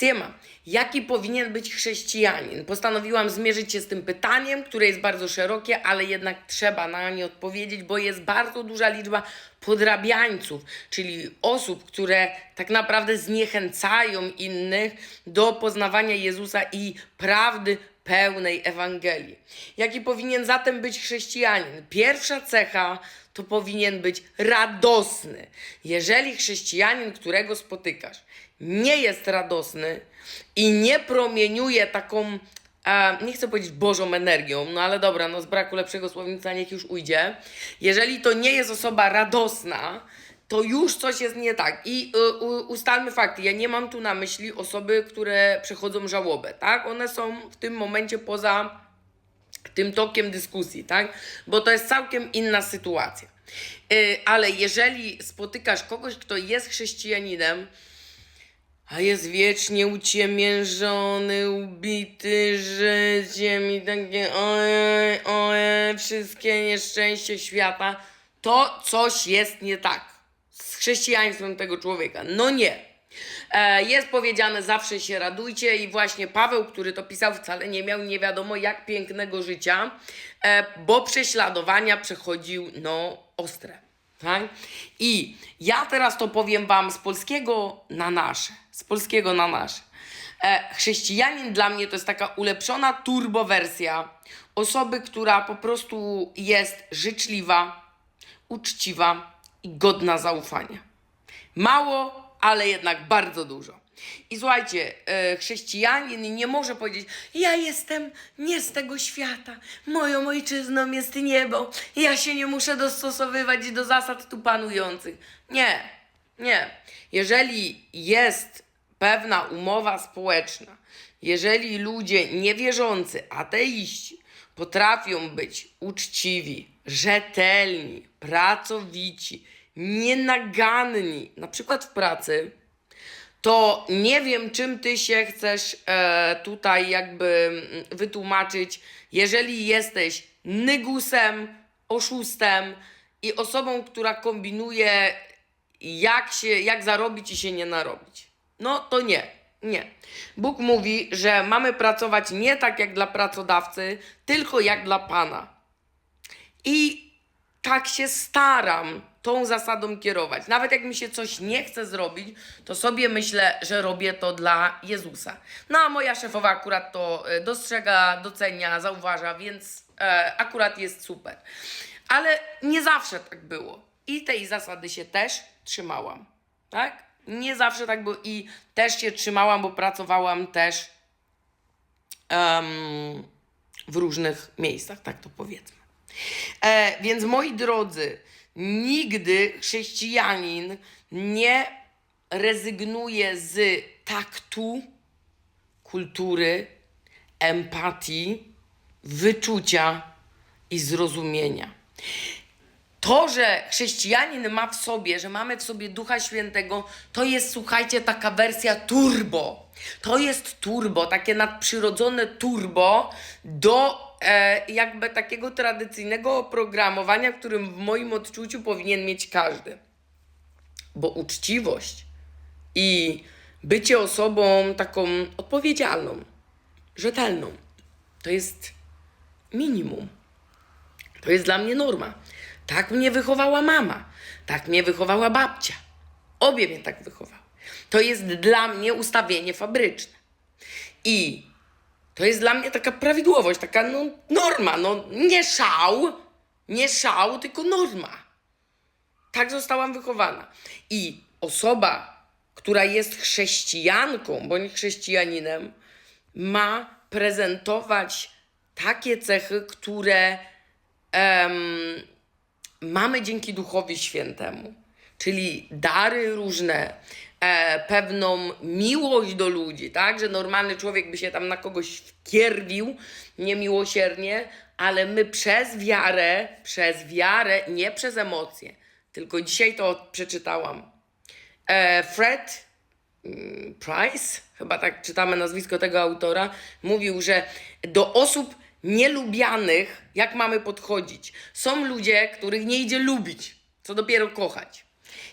Siema, jaki powinien być chrześcijanin? Postanowiłam zmierzyć się z tym pytaniem, które jest bardzo szerokie, ale jednak trzeba na nie odpowiedzieć, bo jest bardzo duża liczba podrabiańców, czyli osób, które tak naprawdę zniechęcają innych do poznawania Jezusa i prawdy pełnej Ewangelii. Jaki powinien zatem być chrześcijanin? Pierwsza cecha to powinien być radosny. Jeżeli chrześcijanin, którego spotykasz, nie jest radosny i nie promieniuje taką, e, nie chcę powiedzieć Bożą energią, no ale dobra, no z braku lepszego słownika niech już ujdzie. Jeżeli to nie jest osoba radosna, to już coś jest nie tak. I y, u- ustalmy fakty. Ja nie mam tu na myśli osoby, które przechodzą żałobę, tak? One są w tym momencie poza tym tokiem dyskusji, tak? Bo to jest całkiem inna sytuacja. Yy, ale jeżeli spotykasz kogoś, kto jest chrześcijaninem, a jest wiecznie uciemiężony, ubity życiem i takie ojej, ojej, wszystkie nieszczęście świata, to coś jest nie tak z chrześcijaństwem tego człowieka. No nie. E, Jest powiedziane, zawsze się radujcie, i właśnie Paweł, który to pisał, wcale nie miał nie wiadomo jak pięknego życia, e, bo prześladowania przechodził no ostre. Tak? I ja teraz to powiem Wam z polskiego na nasze. Z polskiego na nasze. E, chrześcijanin dla mnie to jest taka ulepszona turbowersja osoby, która po prostu jest życzliwa, uczciwa i godna zaufania. Mało, ale jednak bardzo dużo. I słuchajcie, e, chrześcijanin nie może powiedzieć: Ja jestem nie z tego świata, moją ojczyzną jest niebo, ja się nie muszę dostosowywać do zasad tu panujących. Nie, nie. Jeżeli jest pewna umowa społeczna, jeżeli ludzie niewierzący, ateiści potrafią być uczciwi, rzetelni, pracowici, nienaganni, na przykład w pracy, to nie wiem, czym ty się chcesz e, tutaj jakby mm, wytłumaczyć, jeżeli jesteś nygusem, oszustem i osobą, która kombinuje, jak, się, jak zarobić i się nie narobić. No to nie, nie. Bóg mówi, że mamy pracować nie tak jak dla pracodawcy, tylko jak dla Pana. I tak się staram tą zasadą kierować. Nawet jak mi się coś nie chce zrobić, to sobie myślę, że robię to dla Jezusa. No a moja szefowa akurat to e, dostrzega, docenia, zauważa, więc e, akurat jest super. Ale nie zawsze tak było. I tej zasady się też trzymałam. Tak? Nie zawsze tak było i też się trzymałam, bo pracowałam też em, w różnych miejscach, tak to powiedzmy. E, więc moi drodzy, nigdy chrześcijanin nie rezygnuje z taktu, kultury, empatii, wyczucia i zrozumienia. To, że chrześcijanin ma w sobie, że mamy w sobie Ducha Świętego, to jest, słuchajcie, taka wersja turbo. To jest turbo, takie nadprzyrodzone turbo do jakby takiego tradycyjnego oprogramowania, którym w moim odczuciu powinien mieć każdy. Bo uczciwość i bycie osobą taką odpowiedzialną, rzetelną, to jest minimum. To jest dla mnie norma. Tak mnie wychowała mama, tak mnie wychowała babcia. Obie mnie tak wychowały. To jest dla mnie ustawienie fabryczne. I to jest dla mnie taka prawidłowość, taka no, norma. No, nie szał, nie szał, tylko norma. Tak zostałam wychowana. I osoba, która jest chrześcijanką bądź chrześcijaninem, ma prezentować takie cechy, które mamy dzięki Duchowi Świętemu, czyli dary różne, e, pewną miłość do ludzi, tak? Że normalny człowiek by się tam na kogoś wkierwił niemiłosiernie, ale my przez wiarę, przez wiarę, nie przez emocje, tylko dzisiaj to przeczytałam. E, Fred mm, Price, chyba tak czytamy nazwisko tego autora, mówił, że do osób nielubianych, jak mamy podchodzić? Są ludzie, których nie idzie lubić, co dopiero kochać.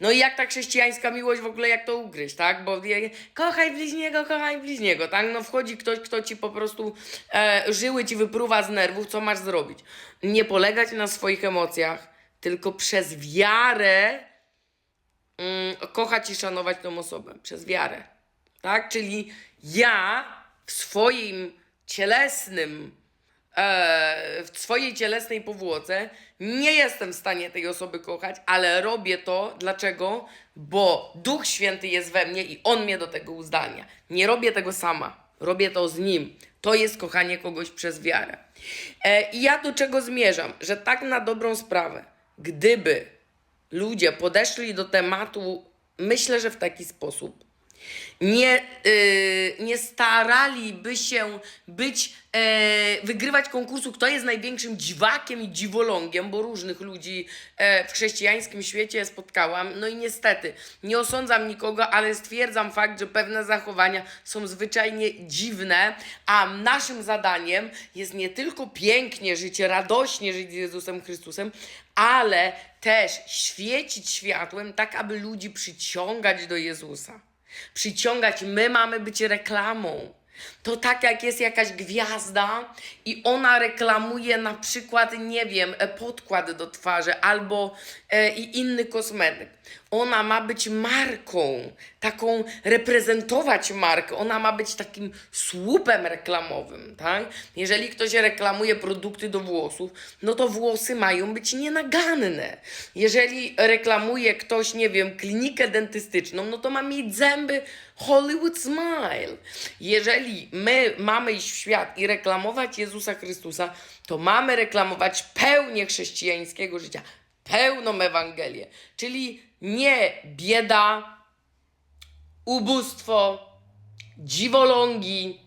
No i jak ta chrześcijańska miłość w ogóle, jak to ugryźć, tak? Bo kochaj bliźniego, kochaj bliźniego, tak? No wchodzi ktoś, kto ci po prostu e, żyły ci wypruwa z nerwów, co masz zrobić? Nie polegać na swoich emocjach, tylko przez wiarę mm, kochać i szanować tą osobę. Przez wiarę, tak? Czyli ja w swoim cielesnym w swojej cielesnej powłoce nie jestem w stanie tej osoby kochać, ale robię to. Dlaczego? Bo Duch Święty jest we mnie i On mnie do tego uzdania. Nie robię tego sama. Robię to z Nim. To jest kochanie kogoś przez wiarę. E, I ja do czego zmierzam? Że tak na dobrą sprawę, gdyby ludzie podeszli do tematu, myślę, że w taki sposób, nie, y, nie staraliby się być, e, wygrywać konkursu, kto jest największym dziwakiem i dziwolągiem, bo różnych ludzi e, w chrześcijańskim świecie spotkałam. No i niestety, nie osądzam nikogo, ale stwierdzam fakt, że pewne zachowania są zwyczajnie dziwne, a naszym zadaniem jest nie tylko pięknie żyć, radośnie żyć z Jezusem Chrystusem, ale też świecić światłem, tak aby ludzi przyciągać do Jezusa przyciągać. My mamy być reklamą. To tak jak jest jakaś gwiazda i ona reklamuje na przykład, nie wiem, e, podkład do twarzy albo e, i inny kosmetyk. Ona ma być marką, taką reprezentować markę. Ona ma być takim słupem reklamowym, tak? Jeżeli ktoś reklamuje produkty do włosów, no to włosy mają być nienaganne. Jeżeli reklamuje ktoś, nie wiem, klinikę dentystyczną, no to ma mieć zęby Hollywood Smile. Jeżeli my mamy iść w świat i reklamować Jezusa Chrystusa, to mamy reklamować pełnię chrześcijańskiego życia, pełną Ewangelię, czyli nie bieda, ubóstwo, dziwolągi,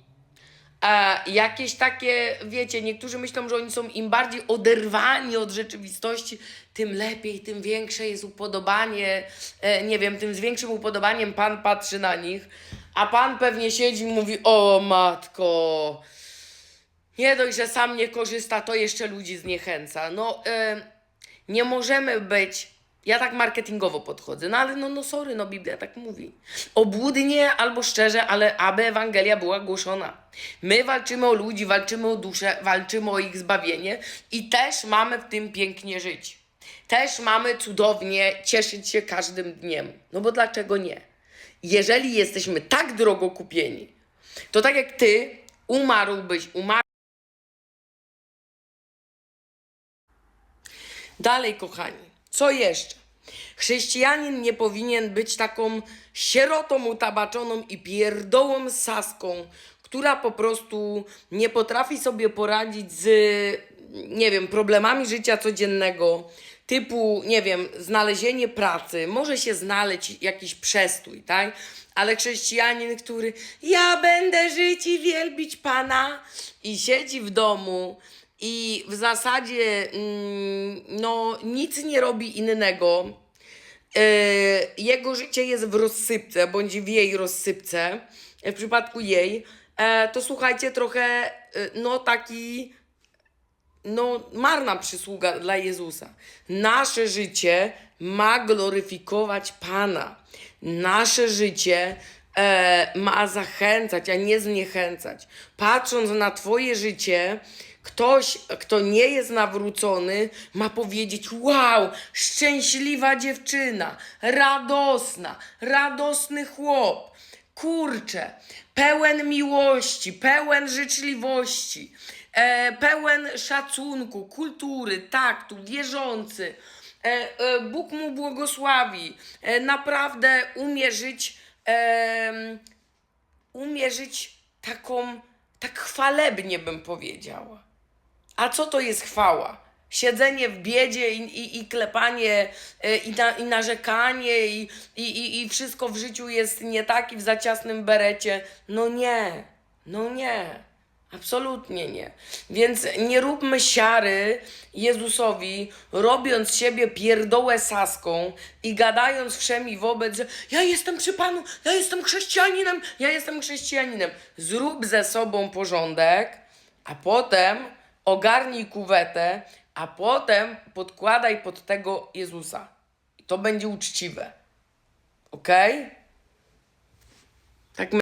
e, jakieś takie, wiecie, niektórzy myślą, że oni są im bardziej oderwani od rzeczywistości, tym lepiej, tym większe jest upodobanie, e, nie wiem, tym z większym upodobaniem Pan patrzy na nich, a Pan pewnie siedzi i mówi, o matko, nie dość, że sam nie korzysta, to jeszcze ludzi zniechęca. No, e, nie możemy być. Ja tak marketingowo podchodzę, no ale no, no sorry, no Biblia tak mówi. Obłudnie albo szczerze, ale aby Ewangelia była głoszona. My walczymy o ludzi, walczymy o duszę, walczymy o ich zbawienie i też mamy w tym pięknie żyć. Też mamy cudownie cieszyć się każdym dniem. No bo dlaczego nie? Jeżeli jesteśmy tak drogo kupieni, to tak jak ty umarłbyś, umarł. Dalej, kochani, co jeszcze? Chrześcijanin nie powinien być taką sierotą utabaczoną i pierdołą saską, która po prostu nie potrafi sobie poradzić z, nie wiem, problemami życia codziennego, typu, nie wiem, znalezienie pracy, może się znaleźć jakiś przestój, tak? Ale chrześcijanin, który ja będę żyć i wielbić Pana i siedzi w domu, i w zasadzie mm, no, nic nie robi innego. E, jego życie jest w rozsypce, bądź w jej rozsypce. W przypadku jej, e, to słuchajcie, trochę e, no taki no, marna przysługa dla Jezusa. Nasze życie ma gloryfikować Pana. Nasze życie e, ma zachęcać, a nie zniechęcać. Patrząc na Twoje życie, ktoś, kto nie jest nawrócony, ma powiedzieć: Wow, szczęśliwa dziewczyna, radosna, radosny chłop. Kurczę, pełen miłości, pełen życzliwości, e, pełen szacunku, kultury, taktu, wierzący. E, e, Bóg mu błogosławi. E, naprawdę umie żyć, żyć taką, tak chwalebnie bym powiedziała. A co to jest chwała? Siedzenie w biedzie i, i, i klepanie e, i, na, i narzekanie i, i, i, i wszystko w życiu jest nie tak i w zaciasnym berecie. No nie, no nie. Absolutnie nie. Więc nie róbmy siary Jezusowi, robiąc siebie pierdołę saską i gadając wszemi wobec, że ja jestem przy Panu, ja jestem chrześcijaninem, ja jestem chrześcijaninem. Zrób ze sobą porządek, a potem ogarnij kuwetę, a potem podkładaj pod tego Jezusa. I to będzie uczciwe. Okej? Tak